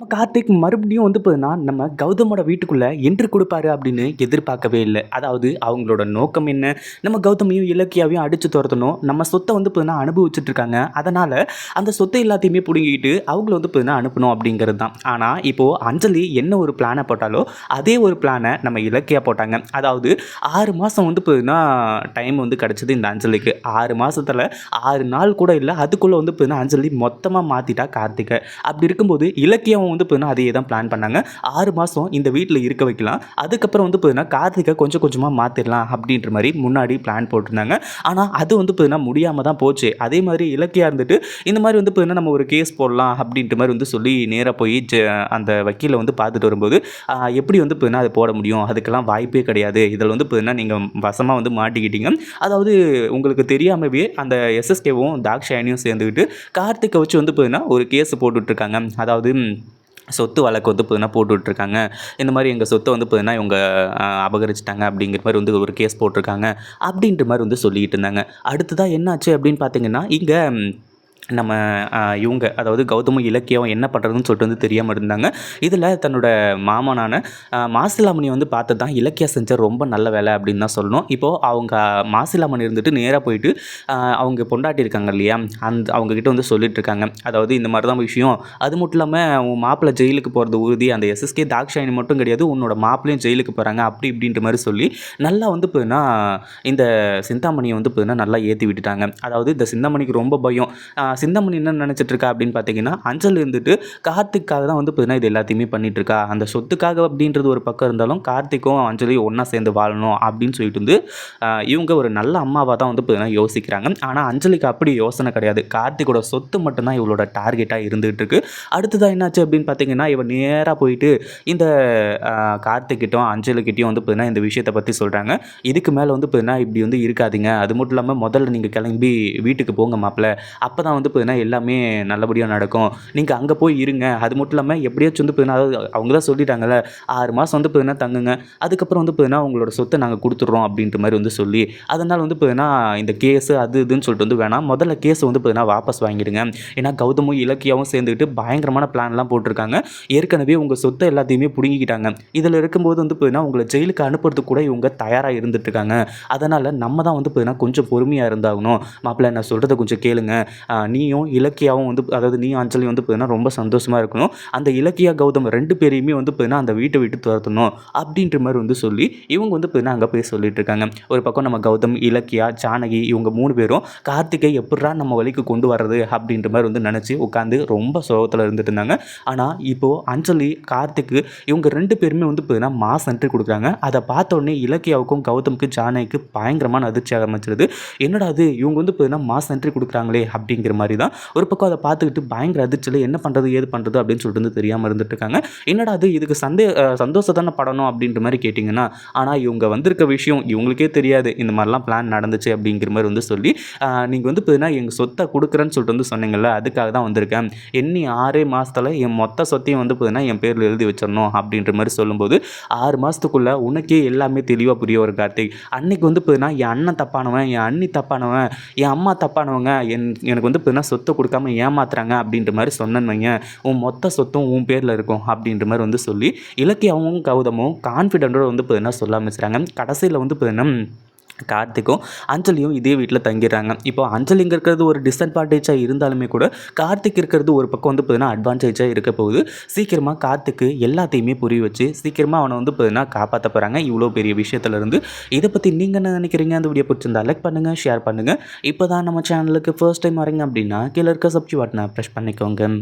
கார்த்திக் மறுபடியும் வந்து பார்த்தீங்கன்னா, நம்ம கௌதமோட வீட்டுக்குள்ளே என்ட்ரி கொடுப்பாரு அப்படின்னு எதிர்பார்க்கவே இல்லை அதாவது அவங்களோட நோக்கம் என்ன? நம்ம கௌதமையும், இலக்கியாவையும் அடித்து துரத்தணும் நம்ம சொத்தை வந்து பார்த்தீங்கன்னா அனுபவிச்சுட்டு இருக்காங்க. அதனால் அந்த சொத்தை எல்லாத்தையுமே பிடுங்கிட்டு அவங்கள வந்து பார்த்தீங்கன்னா அனுப்பணும் அப்படிங்கிறது தான். ஆனால் இப்போது அஞ்சலி என்ன ஒரு பிளானை போட்டாலோ, அதே ஒரு பிளானை நம்ம இலக்கியா போட்டாங்க. அதாவது ஆறு மாதம் வந்து பார்த்தீங்கன்னா டைம் வந்து கிடச்சிது இந்த அஞ்சலிக்கு. ஆறு மாதத்தில் ஆறு நாள் கூட இல்லை அதுக்குள்ளே வந்து பார்த்தீங்கன்னா அஞ்சலி மொத்தமாக மாற்றிட்டா கார்த்திகை அப்படி இருக்கும்போது இலக்கியாவும் வந்து பார்த்தீங்கன்னா அதையே தான் பிளான் பண்ணாங்க. ஆறு மாதம் இந்த வீட்டில் இருக்க வைக்கலாம். அதுக்கப்புறம் வந்து பார்த்தீங்கன்னா கார்த்திகை கொஞ்சம் கொஞ்சமாக மாற்றிடலாம் அப்படின்ற மாதிரி முன்னாடி பிளான் போட்டிருந்தாங்க. ஆனால் அது வந்து பார்த்தீங்கன்னா முடியாமல் தான் போச்சு. அதே மாதிரி இலக்கியாக இருந்துட்டு இந்த மாதிரி வந்து பார்த்தீங்கன்னா நம்ம ஒரு கேஸ் போடலாம் அப்படின்ற மாதிரி வந்து சொல்லி நேராக போய் ஜ அந்த வக்கீல வந்து பார்த்துட்டு வரும்போது, எப்படி வந்து பார்த்தீங்கன்னா அத போட முடியும்? அதுக்கெல்லாம் வாய்ப்பே கிடையாது. இதில் வந்து பார்த்தீங்கன்னா நீங்கள் வசமாக வந்து மாட்டிக்கிட்டீங்க. அதாவது உங்களுக்கு தெரியாமவே அந்த எஸ்எஸ்கேவும், தாக்ஷாயனியும் சேர்ந்துக்கிட்டு கார்த்திகை வச்சு வந்து பார்த்தீங்கன்னா ஒரு கேஸ் போட்டுட்ருக்காங்க. அதாவது சொத்து வழக்கு வந்து பார்த்தீங்கன்னா போட்டுட்ருக்காங்க. இந்த மாதிரி எங்கள் சொத்தை வந்து பார்த்தீங்கன்னா இவங்க அபகரிச்சிட்டாங்க அப்படிங்கிற மாதிரி வந்து ஒரு கேஸ் போட்டிருக்காங்க. அப்படின்ற மாதிரி வந்து சொல்லிக்கிட்டு இருந்தாங்க. அடுத்ததாக என்னாச்சு அப்படின்னு பார்த்தீங்கன்னா, இங்கே நம்ம இவங்க அதாவது கௌதமும், இலக்கியம் என்ன பண்ணுறதுன்னு சொல்லிட்டு வந்து தெரியாமல் இருந்தாங்க. இதில் தன்னோட மாமனான மாசிலாமணி வந்து பார்த்து தான் இலக்கிய செஞ்ச ரொம்ப நல்ல வேலை அப்படின்னு தான் சொல்லணும். இப்போது அவங்க மாசிலாமணி இருந்துட்டு நேராக போயிட்டு அவங்க பொண்டாட்டி இருக்காங்க இல்லையா? அந்த அவங்கக்கிட்ட வந்து சொல்லிட்டு இருக்காங்க. அதாவது இந்த மாதிரி தான் விஷயம். அது மட்டும் இல்லாமல் உன் மாப்பிள ஜெயிலுக்கு போகிறது உறுதி. அந்த எஸ்எஸ்கே தாக்ஷாயினி மட்டும் கிடையாது. உன்னோட மாப்பிளையும் ஜெயிலுக்கு போகிறாங்க அப்படி இப்படின்ற மாதிரி சொல்லி நல்லா வந்து பார்த்தீங்கன்னா இந்த சிந்தாமணியை வந்து பார்த்தீங்கன்னா நல்லா ஏற்றி விட்டுட்டாங்க. அதாவது இந்த சிந்தாமணிக்கு ரொம்ப பயம். சிந்தமணி என்ன நினச்சிட்டு இருக்கா அப்படின்னு பார்த்தீங்கன்னா, அஞ்சல் இருந்துட்டு கார்த்திக்காக தான் வந்து பார்த்தீங்கன்னா இது எல்லாத்தையுமே பண்ணிட்டு இருக்கா. அந்த சொத்துக்காக அப்படின்றது ஒரு பக்கம் இருந்தாலும், கார்த்திக்கும் அஞ்சலியும் ஒன்றா சேர்ந்து வாழணும் அப்படின்னு சொல்லிட்டு வந்து இவங்க ஒரு நல்ல அம்மாவாக தான் வந்து பார்த்தீங்கன்னா யோசிக்கிறாங்க. ஆனால் அஞ்சலிக்கு அப்படி யோசனை கிடையாது. கார்த்திகோட சொத்து மட்டும்தான் இவளோட டார்கெட்டாக இருந்துகிட்டு இருக்கு. அடுத்ததா என்னாச்சு அப்படின்னு பார்த்தீங்கன்னா, இவன் நேராக போயிட்டு இந்த அ அஞ்சலிக்கிட்டையும் வந்து பார்த்தீங்கன்னா இந்த விஷயத்தை பற்றி சொல்கிறாங்க இதுக்கு மேலே வந்து பார்த்தீங்கன்னா இப்படி வந்து இருக்காதீங்க. அது மட்டும் இல்லாமல் முதல்ல நீங்கள் கிளம்பி வீட்டுக்கு போங்க மாப்ள அப்போ தான் வந்து பார்த்தீங்கன்னா எல்லாமே நல்லபடியாக நடக்கும். நீங்கள் அங்கே போய் இருங்க. அது மட்டும் இல்லாமல் எப்படியாச்சும் வந்து பார்த்தீங்கன்னா அதாவது அவங்க தான் சொல்லிட்டாங்கல்ல, ஆறு மாதம் வந்து பார்த்தீங்கன்னா தங்குங்க. அதுக்கப்புறம் வந்து பார்த்தீங்கன்னா உங்களோட சொத்தை நாங்கள் கொடுத்துட்றோம் அப்படின்ற மாதிரி வந்து சொல்லி, அதனால் வந்து பார்த்தீங்கன்னா இந்த கேஸு அது இதுன்னு சொல்லிட்டு வந்து வேணாம். முதல்ல கேஸ் வந்து பார்த்தீங்கன்னா வாபஸ் வாங்கிடுங்க. ஏன்னா கௌதமும், இலக்கியாவும் சேர்ந்துக்கிட்டு பயங்கரமான பிளான்லாம் போட்டிருக்காங்க. ஏற்கனவே உங்கள் சொத்தை எல்லாத்தையுமே பிடுங்கிக்கிட்டாங்க இதில் இருக்கும்போது வந்து பார்த்தீங்கன்னா உங்களை ஜெயிலுக்கு அனுப்புறதுக்கு கூட இவங்க தயாராக இருந்துட்டு இருக்காங்க. அதனால் நம்ம தான் வந்து பார்த்தீங்கன்னா கொஞ்சம் பொறுமையாக இருந்தாகணும். மாப்பிள நான் சொல்கிறத கொஞ்சம் கேளுங்க. நீ நீயும், இலக்கியாவும் வந்து அதாவது நீயும், அஞ்சலியும் வந்து பார்த்தீங்கன்னா ரொம்ப சந்தோஷமாக இருக்கணும். அந்த இலக்கியா, கௌதம் ரெண்டு பேரையுமே வந்து பார்த்தீங்கன்னா அந்த வீட்டை விட்டு துரத்தணும். அப்படின்ற மாதிரி வந்து சொல்லி, இவங்க வந்து பார்த்தீங்கன்னா அங்கே போய் சொல்லிட்டு இருக்காங்க. ஒரு பக்கம் நம்ம கௌதம், இலக்கியா, ஜானகி இவங்க மூணு பேரும் கார்த்திகை எப்படா நம்ம வழிக்கு கொண்டு வர்றது அப்படின்ற மாதிரி வந்து நினச்சி உட்காந்து ரொம்ப சோகத்தில் இருந்துட்டு இருந்தாங்க. ஆனால் இப்போது அஞ்சலி, கார்த்திக்கு இவங்க ரெண்டு பேருமே வந்து பார்த்தீங்கன்னா மாஸ் என்ட்ரி கொடுக்குறாங்க அதை பார்த்தோன்னே இலக்கியாவுக்கும், கௌதமுக்கு, ஜானகிக்கு பயங்கரமான அதிர்ச்சி ஆரம்பிச்சிருது. என்னடா இது இவங்க வந்து பார்த்தீங்கன்னா மாஸ் என்ட்ரி கொடுக்குறாங்களே அப்படிங்கிற மாதிரி மாதிரி தான். ஒரு பக்கம் அதை பார்த்துக்கிட்டு பயங்கர அதிர்ச்சியில் என்ன பண்ணுறது ஏது பண்ணுறது அப்படின்னு சொல்லிட்டு வந்து தெரியாமல் இருந்துட்டு இருக்காங்க. என்னடா இது இதுக்கு சந்தே அ சந்தோஷம் படணும் அப்படின்ற மாதிரி கேட்டிங்கன்னா ஆனால் இவங்க வந்திருக்க விஷயம் இவங்களுக்கே தெரியாது. இந்த மாதிரிலாம் பிளான் நடந்துச்சு அப்படிங்கிற மாதிரி வந்து சொல்லி, நீங்கள் வந்து பார்த்தீங்கன்னா எங்கள் சொத்தை கொடுக்குறேன்னு சொல்லிட்டு வந்து சொன்னீங்கல்ல, அதுக்காக தான் வந்திருக்கேன். எண்ணி ஆறே மாதத்தில் என் மொத்த சொத்தையும் வந்து பார்த்தீங்கன்னா என் பேரில் எழுதி வச்சிடணும் அப்படின்ற மாதிரி சொல்லும்போது, ஆறு மாதத்துக்குள்ளே உனக்கே எல்லாமே தெளிவாக புரிய ஒரு கார்த்திக். அன்னைக்கு வந்து பார்த்தீங்கன்னா என் அண்ணன் தப்பானவன், என் அண்ணி தப்பானவன், என் அம்மா தப்பானவங்க. என் எனக்கு வந்து இருக்குதுன்னா சொத்தை கொடுக்காம ஏமாத்துறாங்க அப்படின்ற மாதிரி சொன்னேன்னு வையேன், உன் மொத்த சொத்தும் உன் பேரில் இருக்கும் அப்படின்ற மாதிரி வந்து சொல்லி, இலக்கியாவும், கௌதமும் கான்ஃபிடென்ட்டோட வந்து பார்த்தீங்கன்னா சொல்ல ஆரம்பிச்சுறாங்க கடைசியில் வந்து பார்த்தீங்கன்னா கார்த்திக்கும், அஞ்சலியும் இதே வீட்டில் தங்கிடுறாங்க. இப்போ அஞ்சலி இங்கே இருக்கிறது ஒரு டிஸ்அட்வான்டேஜாக இருந்தாலுமே கூட, கார்த்திக் இருக்கிறது ஒரு பக்கம் வந்து பார்த்தீங்கன்னா அட்வான்டேஜாக இருக்க போகுது. சீக்கிரமாக கார்த்திக்கு எல்லாத்தையுமே புரிய வச்சு, சீக்கிரமாக அவனை வந்து பார்த்தீங்கன்னா காப்பாற்ற போகிறாங்க இவ்வளோ பெரிய விஷயத்துலேருந்து இதை பற்றி நீங்கள் என்ன நினைக்கிறீங்க? அந்த வீடியோ பிடிச்சிருந்தா லைக் பண்ணுங்கள் ஷேர் பண்ணுங்கள் இப்போ தான் நம்ம சேனலுக்கு ஃபர்ஸ்ட் டைம் வரீங்க அப்படின்னா, கீழே இருக்க சப்ஜி பட்டனை பிரஸ் பண்ணிக்கோங்க.